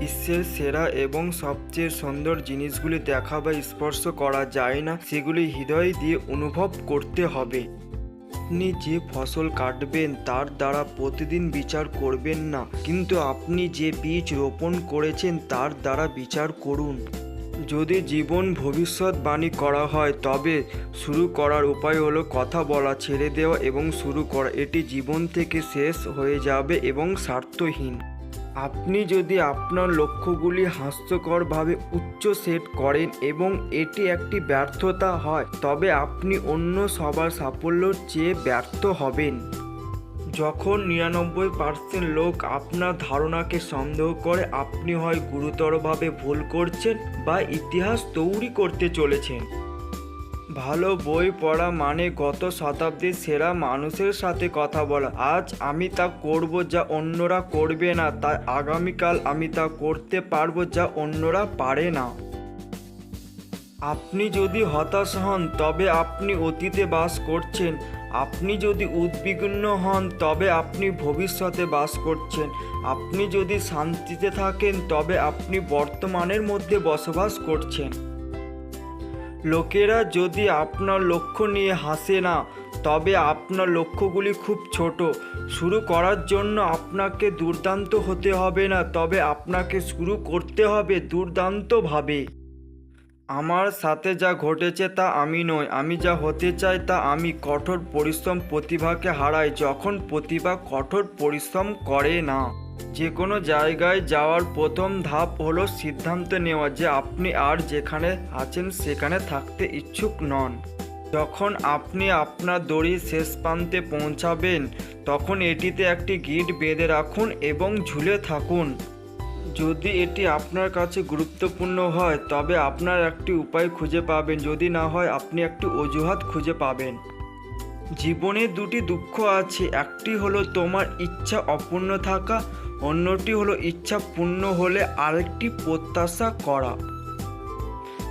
বিশ্বের সেরা এবং সবচেয়ে সুন্দর জিনিসগুলি দেখা বা স্পর্শ করা যায় না, সেগুলি হৃদয় দিয়ে অনুভব করতে হবে। আপনি যে ফসল কাটবেন, তার দ্বারা প্রতিদিন বিচার করবেন না, কিন্তু আপনি যে বীজ রোপণ করেছেন, তার দ্বারা বিচার করুন। যদি জীবন ভবিষ্যৎবাণী করা হয়, তবে শুরু করার উপায় হলো কথা বলা ছেড়ে দেওয়া এবং শুরু করা। এটি জীবন থেকে শেষ হয়ে যাবে এবং স্বার্থহীন। আপনি যদি আপনার লক্ষ্যগুলি হাস্যকরভাবে উচ্চ সেট করেন এবং এটি একটি ব্যর্থতা হয়, তবে আপনি অন্য সবার সাফল্যর চেয়ে ব্যর্থ হবেন। যখন নিরানব্বই পার্সেন্ট লোক আপনার ধারণাকে সন্দেহ করে, আপনি হয় গুরুতরভাবে ভুল করছেন বা ইতিহাস তৈরি করতে চলেছেন। ভালো বই পড়া মানে গত শতাব্দীর সেরা মানুষের সাথে কথা বলা। আজ আমি তা করব যা অন্যরা করবে না, তাই আগামীকাল আমি তা করতে পারব যা অন্যরা পারে না। আপনি যদি হতাশ হন, তবে আপনি অতীতে বাস করছেন। আপনি যদি উদ্বিগ্ন হন, তবে আপনি ভবিষ্যতে বাস করছেন। আপনি যদি শান্তিতে থাকেন, তবে আপনি বর্তমানের মধ্যে বসবাস করছেন। লোকেরা যদি আপনার লক্ষ্য নিয়ে হাসে না, তবে আপনার লক্ষ্যগুলি খুব ছোট। শুরু করার জন্য আপনাকে দুর্দান্ত হতে হবে না, তবে আপনাকে শুরু করতে হবে দুর্দান্তভাবে। আমার সাথে যা ঘটেছে তা আমি নই, আমি যা হতে চাই তা আমি কঠোর পরিশ্রম প্রতিভাকে হারাই, যখন প্রতিভা কঠোর পরিশ্রম করে না। যে কোনো জায়গায় যাওয়ার প্রথম ধাপ হলো সিদ্ধান্ত নেওয়া যে আপনি আর যেখানে আছেন সেখানে থাকতে ইচ্ছুক নন। যখন আপনি আপনার দড়ির শেষ প্রান্তে পৌঁছাবেন, তখন এটিতে একটি গিট বেঁধে রাখুন এবং ঝুলে থাকুন। যদি এটি আপনার কাছে গুরুত্বপূর্ণ হয়, তবে আপনার একটি উপায় খুঁজে পাবেন। যদি না হয়, আপনি একটি অজুহাত খুঁজে পাবেন। জীবনে দুটি দুঃখ আছে। একটি হলো তোমার ইচ্ছা অপূর্ণ থাকা অন্যটি হলো ইচ্ছা পূর্ণ হলে আরেকটি প্রত্যাশা করা।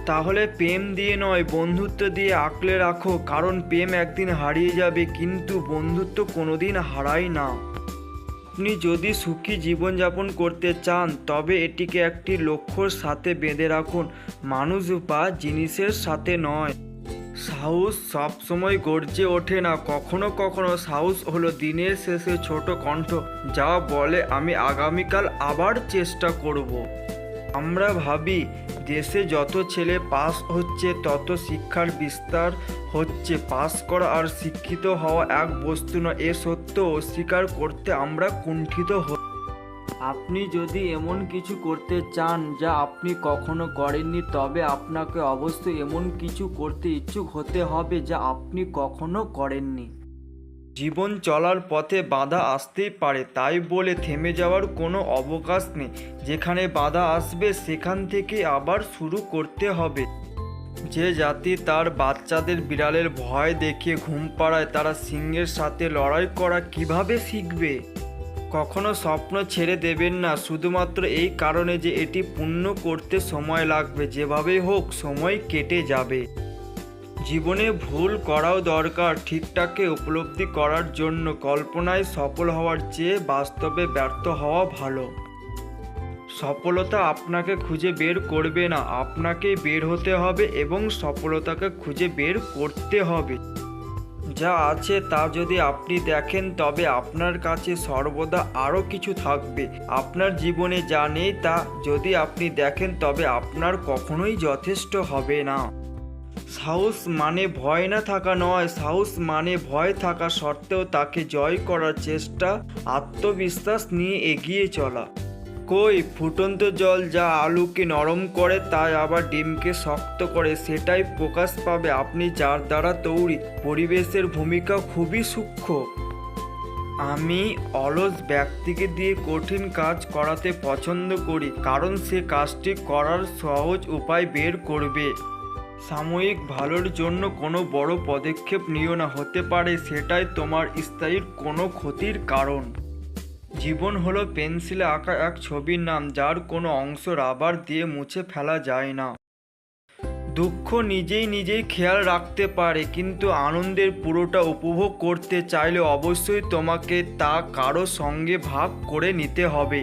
তাহলে প্রেম দিয়ে নয়, বন্ধুত্ব দিয়ে আঁকলে রাখো, কারণ প্রেম একদিন হারিয়ে যাবে, কিন্তু বন্ধুত্ব কোনোদিন হারায় না। আপনি যদি সুখী জীবনযাপন করতে চান, তবে এটিকে একটি লক্ষ্যর সাথে বেঁধে রাখুন। মানুষ বা জিনিসের সাথে নয়। সাহস সবসময় গর্জে ওঠে না। কখনো কখনো সাহস হলো দিনের শেষে ছোট কণ্ঠ, যা বলে, আমি আগামীকাল আবার চেষ্টা করব। আমরা ভাবি, দেশে যত ছেলে পাস হচ্ছে, তত শিক্ষার বিস্তার হচ্ছে। পাস করা আর শিক্ষিত হওয়া এক বস্তু নয়, এ সত্য অস্বীকার করতে আমরা কুণ্ঠিত হই। আপনি যদি এমন কিছু করতে চান যা আপনি কখনো করেননি, তবে আপনাকে অবশ্যই এমন কিছু করতে ইচ্ছুক হতে হবে যা আপনি কখনো করেননি। জীবন চলার পথে বাধা আসতেই পারে, তাই বলে থেমে যাওয়ার কোনো অবকাশ নেই। যেখানে বাধা আসবে, সেখান থেকে আবার শুরু করতে হবে। যে জাতি তার বাচ্চাদের বিড়ালের ভয় দেখিয়ে ঘুম পাড়ায়, তারা সিংহের সাথে লড়াই করা কীভাবে শিখবে? কখনো স্বপ্ন ছেড়ে দেবেন না। শুধুমাত্র এই কারণে যে এটি পূর্ণ করতে সময় লাগবে। যেভাবেই হোক, সময় কেটে যাবে। জীবনে ভুল করাও দরকার। ঠিকঠাককে উপলব্ধি করার জন্য কল্পনায় সফল হওয়ার চেয়ে বাস্তবে ব্যর্থ হওয়া ভালো। সফলতা আপনাকে খুঁজে বের করবে না। আপনাকেই বের হতে হবে এবং সফলতাকে খুঁজে বের করতে হবে। যা আছে তা যদি আপনি দেখেন, তবে আপনার কাছে সর্বদা আরও কিছু থাকবে। আপনার জীবনে যা নেই তা যদি আপনি দেখেন, তবে আপনার কখনোই যথেষ্ট হবে না। সাহস মানে ভয় না থাকা নয়। সাহস মানে ভয় থাকা সত্ত্বেও তাকে জয় করার চেষ্টা, আত্মবিশ্বাস নিয়ে এগিয়ে চলা। কই? ফুটন্ত জল যা আলুকে নরম করে, তাই আবার ডিমকে শক্ত করে, সেটাই প্রকাশ পাবে। আপনি যার দ্বারা তৈরি, পরিবেশের ভূমিকা খুবই সূক্ষ্ম। আমি অলস ব্যক্তিকে দিয়ে কঠিন কাজ করাতে পছন্দ করি, কারণ সে কাজটি করার সহজ উপায় বের করবে। সাময়িক ভালোর জন্য কোনো বড় পদক্ষেপ নিও না, হতে পারে সেটাই তোমার স্থায়ীর কোনো ক্ষতির কারণ। জীবন হলো পেন্সিলে আঁকা এক ছবির নাম, যার কোনো অংশ রাবার দিয়ে মুছে ফেলা যায় না। দুঃখ নিজেই নিজেই খেয়াল রাখতে পারে, কিন্তু আনন্দের পুরোটা উপভোগ করতে চাইলে অবশ্যই তোমাকে তা কারও সঙ্গে ভাগ করে নিতে হবে।